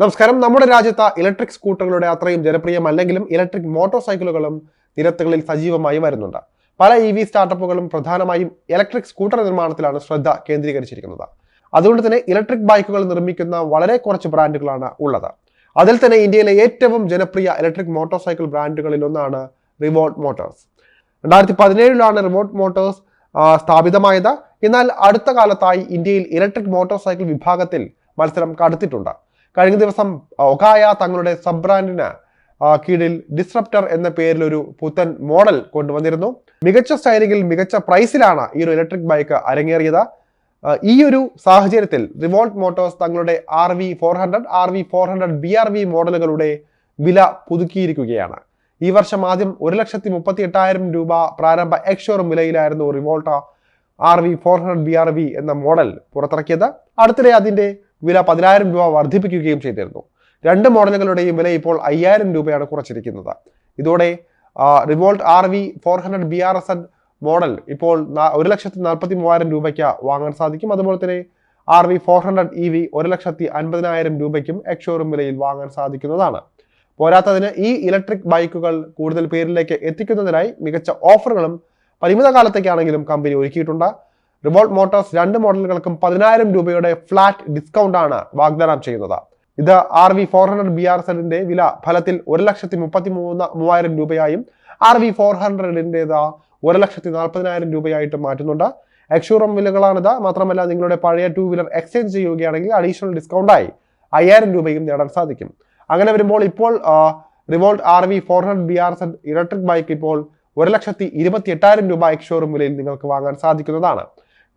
നമസ്കാരം. നമ്മുടെ രാജ്യത്ത് ഇലക്ട്രിക് സ്കൂട്ടറുകളുടെ അത്രയും ജനപ്രിയമല്ലെങ്കിലും ഇലക്ട്രിക് മോട്ടോർ സൈക്കിളുകളും നിരത്തുകളിൽ സജീവമായി വരുന്നുണ്ട്. പല ഇ വി സ്റ്റാർട്ടപ്പുകളും പ്രധാനമായും ഇലക്ട്രിക് സ്കൂട്ടർ നിർമ്മാണത്തിലാണ് ശ്രദ്ധ കേന്ദ്രീകരിച്ചിരിക്കുന്നത്. അതുകൊണ്ട് തന്നെ ഇലക്ട്രിക് ബൈക്കുകൾ നിർമ്മിക്കുന്ന വളരെ കുറച്ച് ബ്രാൻഡുകളാണ് ഉള്ളത്. അതിൽ തന്നെ ഇന്ത്യയിലെ ഏറ്റവും ജനപ്രിയ ഇലക്ട്രിക് മോട്ടോർ സൈക്കിൾ ബ്രാൻഡുകളിൽ ഒന്നാണ് റിവോട്ട് മോട്ടോഴ്സ് രണ്ടായിരത്തി പതിനേഴിലാണ് റിവോട്ട് മോട്ടോഴ്സ് സ്ഥാപിതമായത്. എന്നാൽ അടുത്ത കാലത്തായി ഇന്ത്യയിൽ ഇലക്ട്രിക് മോട്ടോർ സൈക്കിൾ വിഭാഗത്തിൽ മത്സരം കടുത്തിട്ടുണ്ട്. കഴിഞ്ഞ ദിവസം ഒകായ തങ്ങളുടെ സബ് ബ്രാൻഡിന് കീഴിൽ ഡിസ്റപ്റ്റർ എന്ന പേരിൽ ഒരു പുത്തൻ മോഡൽ കൊണ്ടുവന്നിരുന്നു. മികച്ച സ്റ്റൈലിംഗിൽ മികച്ച പ്രൈസിലാണ് ഈ ഒരു ഇലക്ട്രിക് ബൈക്ക് അരങ്ങേറിയത്. ഈ ഒരു സാഹചര്യത്തിൽ റിവോൾട്ട് മോട്ടോഴ്സ് തങ്ങളുടെ R V four hundred R V four hundred B R V മോഡലുകളുടെ വില പുതുക്കിയിരിക്കുകയാണ്. ഈ വർഷം ആദ്യം ഒരു ലക്ഷത്തി മുപ്പത്തി എട്ടായിരം രൂപ പ്രാരംഭ ex showroom വിലയിലായിരുന്നു Revolt R V four hundred B R V എന്ന മോഡൽ പുറത്തിറക്കിയത്. അടുത്തിടെ അതിന്റെ വില പതിനായിരം രൂപ വർദ്ധിപ്പിക്കുകയും ചെയ്തിരുന്നു. രണ്ട് മോഡലുകളുടെയും വില ഇപ്പോൾ അയ്യായിരം രൂപയാണ് കുറച്ചിരിക്കുന്നത്. ഇതോടെ Revolt R V four hundred B R S N model ഇപ്പോൾ ഒരു ലക്ഷത്തി നാൽപ്പത്തി മൂവായിരം രൂപയ്ക്ക് വാങ്ങാൻ സാധിക്കും. അതുപോലെ തന്നെ R V four hundred E V ഒരു ലക്ഷത്തി അൻപതിനായിരം രൂപയ്ക്കും എക്സ്ഷോറും വിലയിൽ വാങ്ങാൻ സാധിക്കുന്നതാണ്. പോരാത്തതിന് ഈ ഇലക്ട്രിക് ബൈക്കുകൾ കൂടുതൽ പേരിലേക്ക് എത്തിക്കുന്നതിനായി മികച്ച ഓഫറുകളും പരിമിത കാലത്തേക്കാണെങ്കിലും കമ്പനി ഒരുക്കിയിട്ടുണ്ട്. റിവോൾട്ട് മോട്ടോഴ്സ് രണ്ട് മോഡലുകൾക്കും പതിനായിരം രൂപയുടെ ഫ്ലാറ്റ് ഡിസ്കൗണ്ട് ആണ് വാഗ്ദാനം ചെയ്യുന്നത്. ഇത് R V four hundred B R സെഡിന്റെ വില ഫലത്തിൽ ഒരു ലക്ഷത്തി മുപ്പത്തി മൂന്ന് മൂവായിരം രൂപയായും ആർ വി ഫോർ ഹൺഡ്രഡിന്റെത് ഒരു ലക്ഷത്തി നാൽപ്പതിനായിരം രൂപയായിട്ട് മാറ്റുന്നുണ്ട്. എക്സ്ഷോറൂം വിലകളാണിത്. മാത്രമല്ല നിങ്ങളുടെ പഴയ ടൂ വീലർ എക്സ്ചേഞ്ച് ചെയ്യുകയാണെങ്കിൽ അഡീഷണൽ ഡിസ്കൗണ്ടായി അയ്യായിരം രൂപയും നേടാൻ സാധിക്കും. അങ്ങനെ വരുമ്പോൾ ഇപ്പോൾ Revolt R V four hundred B R Z electric bike ഇപ്പോൾ ഒരു ലക്ഷത്തി ഇരുപത്തി എട്ടായിരം രൂപ എക്സ്ഷോറൂം വിലയിൽ നിങ്ങൾക്ക് വാങ്ങാൻ സാധിക്കുന്നതാണ്.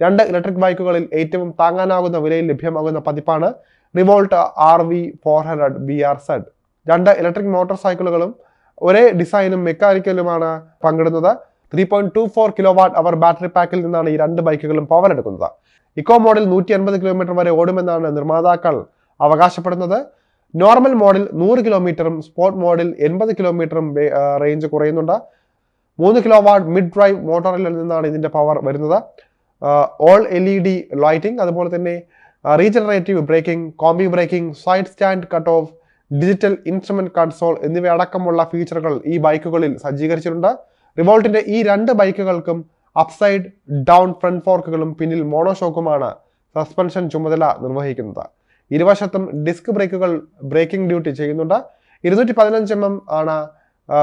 രണ്ട് ഇലക്ട്രിക് ബൈക്കുകളിൽ ഏറ്റവും താങ്ങാനാകുന്ന വിലയിൽ ലഭ്യമാകുന്ന പതിപ്പാണ് Revolt R V four hundred B R Z. രണ്ട് ഇലക്ട്രിക് മോട്ടോർ സൈക്കിളുകളും ഒരേ ഡിസൈനും മെക്കാനിക്കലുമാണ് പങ്കിടുന്നത്. Three point two four kilowatt hour battery പാക്കിൽ നിന്നാണ് ഈ രണ്ട് ബൈക്കുകളും പവർ എടുക്കുന്നത്. ഇക്കോ മോഡൽ നൂറ്റി അൻപത് കിലോമീറ്റർ വരെ ഓടുമെന്നാണ് നിർമ്മാതാക്കൾ അവകാശപ്പെടുന്നത്. നോർമൽ മോഡൽ നൂറ് കിലോമീറ്ററും സ്പോർട്ട് മോഡൽ എൺപത് കിലോമീറ്ററും റേഞ്ച് കുറയുന്നുണ്ട്. മൂന്ന് കിലോ വാട്ട് മിഡ് ഡ്രൈവ് മോട്ടോറിൽ നിന്നാണ് ഇതിന്റെ പവർ വരുന്നത്. All L E D lighting അതുപോലെ തന്നെ regenerative braking combi braking side stand cut off digital instrument console എന്നിവ അടക്കമുള്ള ഫീച്ചറുകൾ ഈ ബൈക്കുകളിൽ സജ്ജീകരിച്ചിട്ടുണ്ട്. റിവോൾട്ടിന്റെ ഈ രണ്ട് ബൈക്കുകൾക്കും അപ്സൈഡ് ഡൗൺ ഫ്രണ്ട് ഫോർക്കുകളും പിന്നിൽ മോണോഷോക്കുമാണ് സസ്പെൻഷൻ ചുമതല നിർവഹിക്കുന്നത്. ഇരുവശത്തും ഡിസ്ക് ബ്രേക്കുകൾ ബ്രേക്കിംഗ് ഡ്യൂട്ടി ചെയ്യുന്നുണ്ട്. ഇരുന്നൂറ്റി പതിനഞ്ച് എം എം ആണ്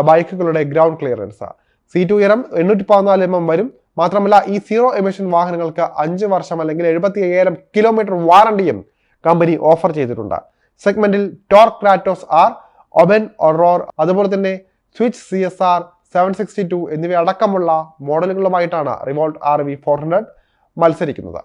ബൈക്കുകളുടെ ഗ്രൗണ്ട് ക്ലിയറൻസ് സീറ്റ് ഉയരം എണ്ണൂറ്റി പതിനാല് എം എം വരും. മാത്രമല്ല ഈ സീറോ എമിഷൻ വാഹനങ്ങൾക്ക് അഞ്ച് വർഷം അല്ലെങ്കിൽ എഴുപത്തി അയ്യായിരം കിലോമീറ്റർ വാറണ്ടിയും കമ്പനി ഓഫർ ചെയ്തിട്ടുണ്ട്. സെഗ്മെന്റിൽ Tork Kratos R Oben Rorr അതുപോലെ തന്നെ Switch C S R seven sixty two എന്നിവയടക്കമുള്ള മോഡലുകളുമായിട്ടാണ് Revolt R V four hundred മത്സരിക്കുന്നത്.